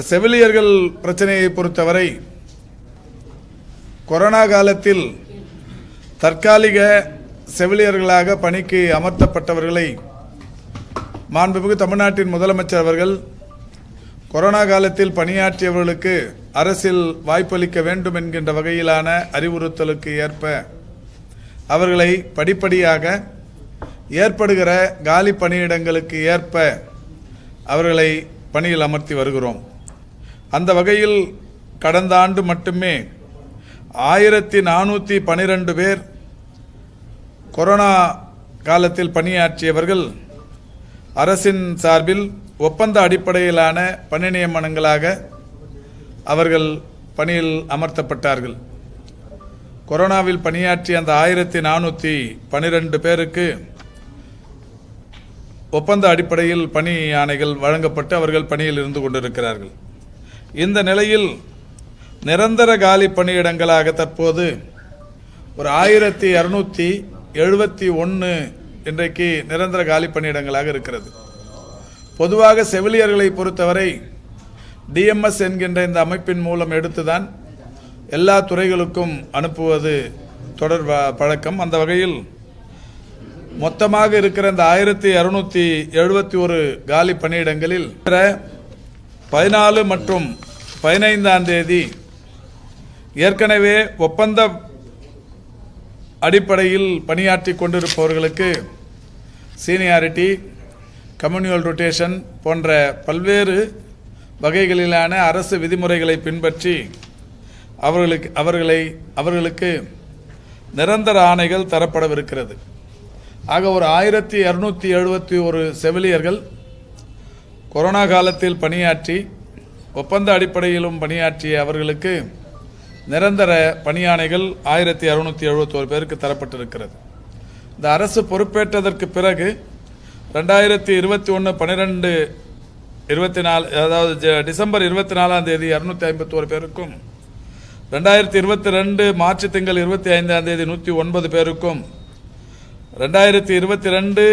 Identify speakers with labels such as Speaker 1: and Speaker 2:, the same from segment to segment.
Speaker 1: செவிலியர்கள் பிரச்சனையை பொறுத்தவரை கொரோனா காலத்தில் தற்காலிக செவிலியர்களாக பணிக்கு அமர்த்தப்பட்டவர்களை மாண்புமிகு தமிழ்நாட்டின் முதலமைச்சர் அவர்கள் கொரோனா காலத்தில் பணியாற்றியவர்களுக்கு அரசில் வாய்ப்பளிக்க வேண்டும் என்கின்ற வகையிலான அறிவுறுத்தலுக்கு ஏற்ப அவர்களை படிப்படியாக ஏற்படுகிற காலி பணியிடங்களுக்கு ஏற்ப அவர்களை பணியில் அமர்த்தி வருகிறோம். அந்த வகையில் கடந்த ஆண்டு மட்டுமே ஆயிரத்தி நானூற்றி பனிரெண்டு பேர் கொரோனா காலத்தில் பணியாற்றியவர்கள் அரசின் சார்பில் ஒப்பந்த அடிப்படையிலான பணி நியமனங்களாக அவர்கள் பணியில் அமர்த்தப்பட்டார்கள். கொரோனாவில் பணியாற்றிய அந்த ஆயிரத்தி நானூற்றி பனிரெண்டு பேருக்கு ஒப்பந்த அடிப்படையில் பணி ஆணைகள் வழங்கப்பட்டு அவர்கள் பணியில் இருந்து கொண்டிருக்கிறார்கள். இந்த நிலையில் நிரந்தர காலி பணியிடங்களாக தற்போது ஒரு ஆயிரத்தி இரநூத்தி எழுபத்தி ஒன்று இன்றைக்கு நிரந்தர காலி பணியிடங்களாக இருக்கிறது. பொதுவாக செவிலியர்களை பொறுத்தவரை டிஎம்எஸ் என்கின்ற இந்த அமைப்பின் மூலம் எடுத்துதான் எல்லா துறைகளுக்கும் அனுப்புவது தொடர் பழக்கம். அந்த வகையில் மொத்தமாக இருக்கிற இந்த ஆயிரத்தி இரநூத்தி எழுபத்தி ஒரு காலி பணியிடங்களில் பதினாலு மற்றும் பதினைந்தாம் தேதி ஏற்கனவே ஒப்பந்த அடிப்படையில் பணியாற்றி கொண்டிருப்பவர்களுக்கு சீனியாரிட்டி கம்யூனியல் ரொட்டேஷன் போன்ற பல்வேறு வகைகளிலான அரசு விதிமுறைகளை பின்பற்றி அவர்களுக்கு அவர்களை அவர்களுக்கு நிரந்தர ஆணைகள் தரப்படவிருக்கிறது. ஆக ஒரு ஆயிரத்தி இரநூத்தி எழுபத்தி ஒரு செவிலியர்கள் கொரோனா காலத்தில் பணியாற்றி ஒப்பந்த அடிப்படையிலும் பணியாற்றிய அவர்களுக்கு நிரந்தர பணியாணைகள் ஆயிரத்தி அறுநூற்றி எழுபத்தோரு பேருக்கு தரப்பட்டிருக்கிறது. இந்த அரசு பொறுப்பேற்றதற்கு பிறகு ரெண்டாயிரத்தி இருபத்தி ஒன்று பன்னிரெண்டு இருபத்தி நாலு அதாவது ஜ- டிசம்பர் இருபத்தி நாலாம் தேதி இரநூத்தி ஐம்பத்தோரு பேருக்கும் ரெண்டாயிரத்தி இருபத்தி ரெண்டு மார்ச் திங்கள் இருபத்தி ஐந்தாம் தேதி நூற்றி ஒன்பது பேருக்கும் ரெண்டாயிரத்தி இருபத்தி ரெண்டு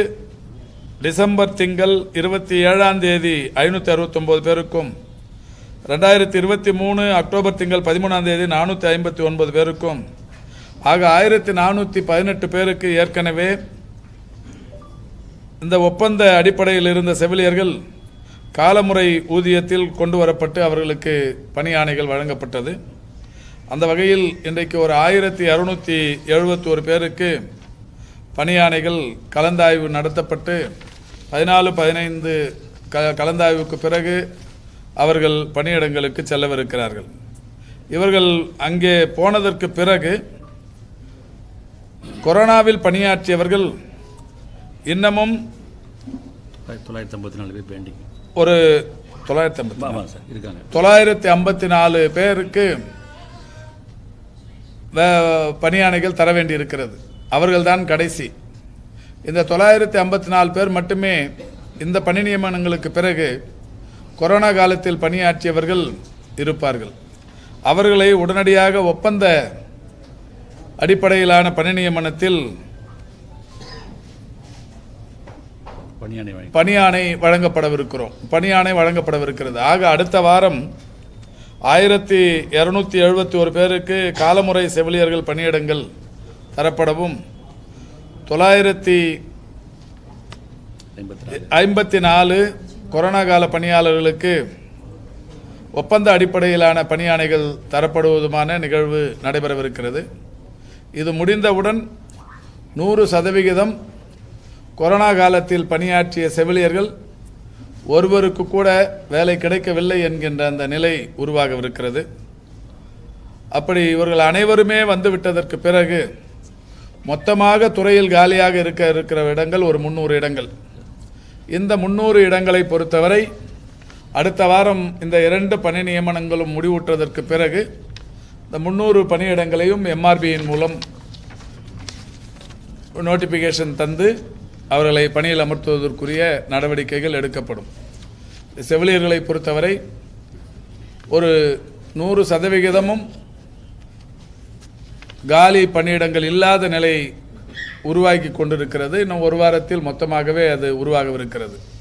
Speaker 1: டிசம்பர் திங்கள் இருபத்தி ஏழாம் தேதி ஐநூற்றி அறுபத்தொம்போது பேருக்கும் ரெண்டாயிரத்தி இருபத்தி மூணு அக்டோபர் திங்கள் பதிமூணாம் தேதி நானூற்றி ஐம்பத்தி ஒன்பது பேருக்கும் ஆக ஆயிரத்தி நானூற்றி பதினெட்டு பேருக்கு ஏற்கனவே இந்த ஒப்பந்த அடிப்படையில் இருந்த செவிலியர்கள் காலமுறை ஊதியத்தில் கொண்டு வரப்பட்டு அவர்களுக்கு பணி ஆணைகள் வழங்கப்பட்டது. அந்த வகையில் இன்றைக்கு ஒரு ஆயிரத்தி அறுநூற்றி எழுபத்தோரு பேருக்கு பணியானைகள் கலந்தாய்வு நடத்தப்பட்டு பதினாலு பதினைந்து க கலந்தாய்வுக்கு பிறகு அவர்கள் பணியிடங்களுக்கு செல்லவிருக்கிறார்கள். இவர்கள் அங்கே போனதற்கு பிறகு கொரோனாவில் பணியாற்றியவர்கள் இன்னமும்
Speaker 2: தொள்ளாயிரத்தி ஐம்பத்தி நாலு பேர் பெண்டிங்
Speaker 1: ஒரு தொள்ளாயிரத்தி ஐம்பத்தி
Speaker 2: சார் இருக்காங்க.
Speaker 1: தொள்ளாயிரத்தி ஐம்பத்தி நாலு பேருக்கு பணியாணைகள் தர வேண்டியிருக்கிறது. அவர்கள்தான் கடைசி. இந்த தொள்ளாயிரத்தி ஐம்பத்தி நாலு பேர் மட்டுமே இந்த பணி நியமனங்களுக்கு பிறகு கொரோனா காலத்தில் பணியாற்றியவர்கள் இருப்பார்கள். அவர்களை உடனடியாக ஒப்பந்த அடிப்படையிலான பணி நியமனத்தில்
Speaker 2: பணியாணை
Speaker 1: வழங்கப்படவிருக்கிறோம். பணியாணை வழங்கப்படவிருக்கிறது. ஆக அடுத்த வாரம் ஆயிரத்தி இரநூத்தி எழுபத்தி ஒரு பேருக்கு காலமுறை செவிலியர்கள் பணியிடங்கள் தரப்படவும் தொள்ளாயிரத்தி
Speaker 2: ஐம்பத்தி நாலு
Speaker 1: ஐம்பத்தி நாலு கொரோனா கால பணியாளர்களுக்கு ஒப்பந்த அடிப்படையிலான பணியாணைகள் தரப்படுவதுமான நிகழ்வு நடைபெறவிருக்கிறது. இது முடிந்தவுடன் நூறு சதவிகிதம் கொரோனா காலத்தில் பணியாற்றிய செவிலியர்கள் ஒருவருக்கு கூட வேலை கிடைக்கவில்லை என்கின்ற அந்த நிலை உருவாகவிருக்கிறது. அப்படி இவர்கள் அனைவருமே வந்துவிட்டதற்கு பிறகு மொத்தமாக துறையில் காலியாக இருக்க இருக்கிற இடங்கள் ஒரு முந்நூறு இடங்கள். இந்த முந்நூறு இடங்களை பொறுத்தவரை அடுத்த வாரம் இந்த இரண்டு பணி நியமனங்களும் முடிவுற்றதற்கு பிறகு இந்த முந்நூறு பணியிடங்களையும் எம்ஆர்பியின் மூலம் நோட்டிஃபிகேஷன் தந்து அவர்களை பணியில் அமர்த்துவதற்குரிய நடவடிக்கைகள் எடுக்கப்படும். செவிலியர்களை பொறுத்தவரை ஒரு நூறு சதவிகிதமும் காலி பணியிடங்கள் இல்லாத நிலை உருவாக்கி கொண்டிருக்கிறது. இன்னும் ஒரு வாரத்தில் மொத்தமாகவே அது உருவாகவிருக்கிறது.